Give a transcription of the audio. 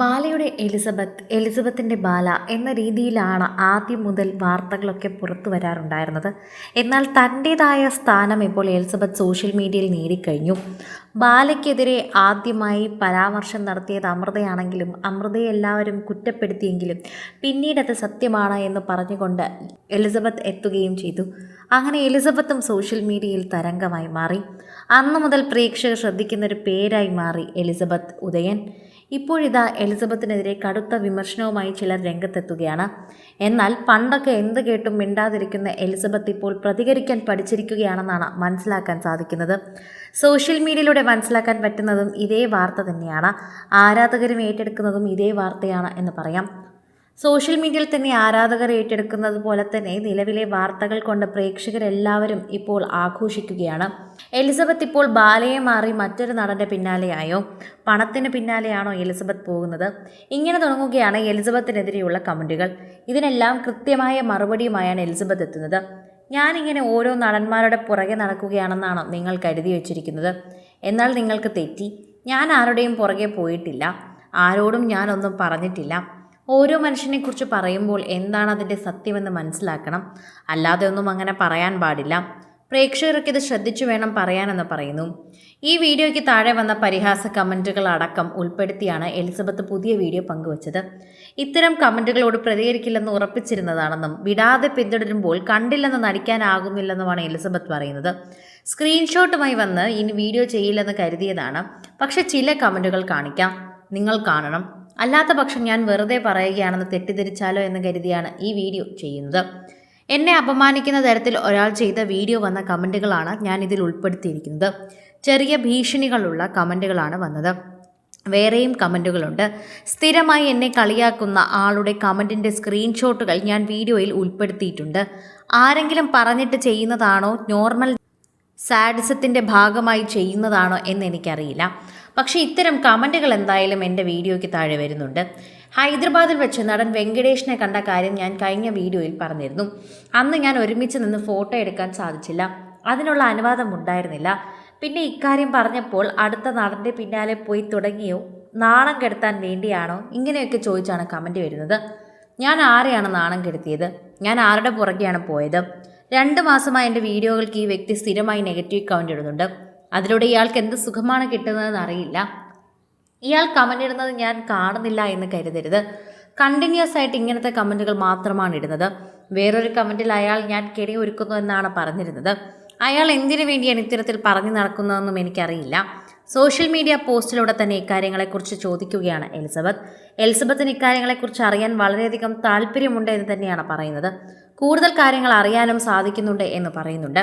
ബാലയുടെ എലിസബത്ത് എലിസബത്തിന്റെ ബാല എന്ന രീതിയിലാണ് ആദ്യം മുതൽ വാർത്തകളൊക്കെ പുറത്തു വരാറുണ്ടായിരുന്നത്. എന്നാൽ തന്റേതായ സ്ഥാനം ഇപ്പോൾ എലിസബത്ത് സോഷ്യൽ മീഡിയയിൽ നേടിക്കഴിഞ്ഞു. ബാലയ്ക്കെതിരെ ആദ്യമായി പരാമർശം നടത്തിയത് അമൃതയാണെങ്കിലും അമൃതയെ എല്ലാവരും കുറ്റപ്പെടുത്തിയെങ്കിലും പിന്നീടത് സത്യമാണ് എന്ന് പറഞ്ഞുകൊണ്ട് എലിസബത്ത് എത്തുകയും ചെയ്തു. അങ്ങനെ എലിസബത്തും സോഷ്യൽ മീഡിയയിൽ തരംഗമായി മാറി. അന്നു മുതൽ പ്രേക്ഷകർ ശ്രദ്ധിക്കുന്ന ഒരു പേരായി മാറി എലിസബത്ത് ഉദയൻ. ഇപ്പോഴിതാ എലിസബത്തിനെതിരെ കടുത്ത വിമർശനവുമായി ചിലർ രംഗത്തെത്തുകയാണ്. എന്നാൽ പണ്ടൊക്കെ എന്ത് കേട്ടും മിണ്ടാതിരിക്കുന്ന എലിസബത്ത് ഇപ്പോൾ പ്രതികരിക്കാൻ പഠിച്ചിരിക്കുകയാണെന്നാണ് മനസ്സിലാക്കാൻ സാധിക്കുന്നത്. സോഷ്യൽ മീഡിയയിലൂടെ മനസ്സിലാക്കാൻ പറ്റുന്നതും ഇതേ വാർത്ത തന്നെയാണ്. ആരാധകരും ഏറ്റെടുക്കുന്നതും ഇതേ വാർത്തയാണ് എന്ന് പറയാം. സോഷ്യൽ മീഡിയയിൽ തന്നെ ആരാധകർ ഏറ്റെടുക്കുന്നത് പോലെ തന്നെ നിലവിലെ വാർത്തകൾ കൊണ്ട് പ്രേക്ഷകരെല്ലാവരും ഇപ്പോൾ ആഘോഷിക്കുകയാണ്. എലിസബത്ത് ഇപ്പോൾ ബാലയെ മാറി മറ്റൊരു നടന്റെ പിന്നാലെയായോ? പണത്തിന് പിന്നാലെയാണോ എലിസബത്ത് പോകുന്നത്? ഇങ്ങനെ തുടങ്ങുകയാണ് എലിസബത്തിനെതിരെയുള്ള കമന്റുകൾ ഇതിനെല്ലാം കൃത്യമായ മറുപടിയുമായാണ് എലിസബത്ത് എത്തുന്നത്. ഞാനിങ്ങനെ ഓരോ നടന്മാരുടെ പുറകെ നടക്കുകയാണെന്നാണോ നിങ്ങൾ കരുതി വച്ചിരിക്കുന്നത്? എന്നാൽ നിങ്ങൾക്ക് തെറ്റി. ഞാൻ ആരുടെയും പുറകെ പോയിട്ടില്ല. ആരോടും ഞാനൊന്നും പറഞ്ഞിട്ടില്ല. ഓരോ മനുഷ്യനെക്കുറിച്ച് പറയുമ്പോൾ എന്താണ് അതിന്റെ സത്യമെന്ന് മനസ്സിലാക്കണം. അല്ലാതെ ഒന്നും അങ്ങനെ പറയാൻ പാടില്ല. പ്രേക്ഷകർക്ക് ഇത് ശ്രദ്ധിച്ചു വേണം പറയാനെന്ന് പറയുന്നു. ഈ വീഡിയോയ്ക്ക് താഴെ വന്ന പരിഹാസ കമന്റുകൾ അടക്കം ഉൾപ്പെടുത്തിയാണ് എലിസബത്ത് പുതിയ വീഡിയോ പങ്കുവച്ചത്. ഇത്തരം കമന്റുകളോട് പ്രതികരിക്കില്ലെന്ന് ഉറപ്പിച്ചിരുന്നതാണെന്നും വിടാതെ പിന്തുടരുമ്പോൾ കണ്ടില്ലെന്ന് നടിക്കാനാകുന്നില്ലെന്നുമാണ് എലിസബത്ത് പറയുന്നത്. സ്ക്രീൻഷോട്ടുമായി വന്ന് ഇനി വീഡിയോ ചെയ്യില്ലെന്ന് കരുതിയതാണ്. പക്ഷെ ചില കമന്റുകൾ കാണിക്കാം. നിങ്ങൾ കാണണം. അല്ലാത്ത പക്ഷം ഞാൻ വെറുതെ പറയുകയാണെന്ന് തെറ്റിദ്ധരിച്ചാലോ എന്ന് കരുതിയാണ് ഈ വീഡിയോ ചെയ്യുന്നത്. എന്നെ അപമാനിക്കുന്ന തരത്തിൽ ഒരാൾ ചെയ്ത വീഡിയോ വന്ന കമന്റുകളാണ് ഞാൻ ഇതിൽ ഉൾപ്പെടുത്തിയിരിക്കുന്നത്. ചെറിയ ഭീഷണികളുള്ള കമന്റുകളാണ് വന്നത്. വേറെയും കമന്റുകളുണ്ട്. സ്ഥിരമായി എന്നെ കളിയാക്കുന്ന ആളുടെ കമന്റിന്റെ സ്ക്രീൻഷോട്ടുകൾ ഞാൻ വീഡിയോയിൽ ഉൾപ്പെടുത്തിയിട്ടുണ്ട്. ആരെങ്കിലും പറഞ്ഞിട്ട് ചെയ്യുന്നതാണോ? നോർമൽ സാഡിസത്തിന്റെ ഭാഗമായി ചെയ്യുന്നതാണോ എന്ന് എനിക്കറിയില്ല. പക്ഷേ ഇത്തരം കമന്റുകൾ എന്തായാലും എന്റെ വീഡിയോയ്ക്ക് താഴെ വരുന്നുണ്ട്. ഹൈദരാബാദിൽ വെച്ച് നടൻ വെങ്കടേഷിനെ കണ്ട കാര്യം ഞാൻ കഴിഞ്ഞ വീഡിയോയിൽ പറഞ്ഞിരുന്നു. അന്ന് ഞാൻ ഒരുമിച്ച് നിന്ന് ഫോട്ടോ എടുക്കാൻ സാധിച്ചില്ല. അതിനുള്ള അനുവാദം ഉണ്ടായിരുന്നില്ല. പിന്നെ ഇക്കാര്യം പറഞ്ഞപ്പോൾ അടുത്ത നടന്റെ പിന്നാലെ പോയി തുടങ്ങിയോ? നാണം കെടുത്താൻ വേണ്ടിയാണോ? ഇങ്ങനെയൊക്കെ ചോദിച്ചാണ് കമന്റ് വരുന്നത്. ഞാൻ ആരെയാണ് നാണം കെടുത്തിയത്? ഞാൻ ആരുടെ പുറകെയാണ് പോയത്? രണ്ട് മാസമായി എന്റെ വീഡിയോകൾക്ക് ഈ വ്യക്തി സ്ഥിരമായി നെഗറ്റീവ് കമന്റ് ഇടുന്നുണ്ട്. അതിലൂടെ ഇയാൾക്ക് എന്ത് സുഖമാണ് കിട്ടുന്നതെന്ന് അറിയില്ല. ഇയാൾ കമന്റ് ഇടുന്നത് ഞാൻ കാണുന്നില്ല എന്ന് കരുതരുത്. കണ്ടിന്യൂസ് ആയിട്ട് ഇങ്ങനത്തെ കമന്റുകൾ മാത്രമാണ് ഇടുന്നത്. വേറൊരു കമന്റിൽ അയാൾ ഞാൻ കെണി ഒരുക്കുന്നു എന്നാണ് പറഞ്ഞിരുന്നത്. അയാൾ എന്തിനു വേണ്ടിയാണ് ഇത്തരത്തിൽ പറഞ്ഞു നടക്കുന്നതെന്നും എനിക്കറിയില്ല. സോഷ്യൽ മീഡിയ പോസ്റ്റിലൂടെ തന്നെ ഇക്കാര്യങ്ങളെക്കുറിച്ച് ചോദിക്കുകയാണ് എലിസബത്ത്. എലിസബത്തിന് ഇക്കാര്യങ്ങളെക്കുറിച്ച് അറിയാൻ വളരെയധികം താല്പര്യമുണ്ട് എന്ന് തന്നെയാണ് പറയുന്നത്. കൂടുതൽ കാര്യങ്ങൾ അറിയാനും സാധിക്കുന്നുണ്ട് എന്ന് പറയുന്നുണ്ട്.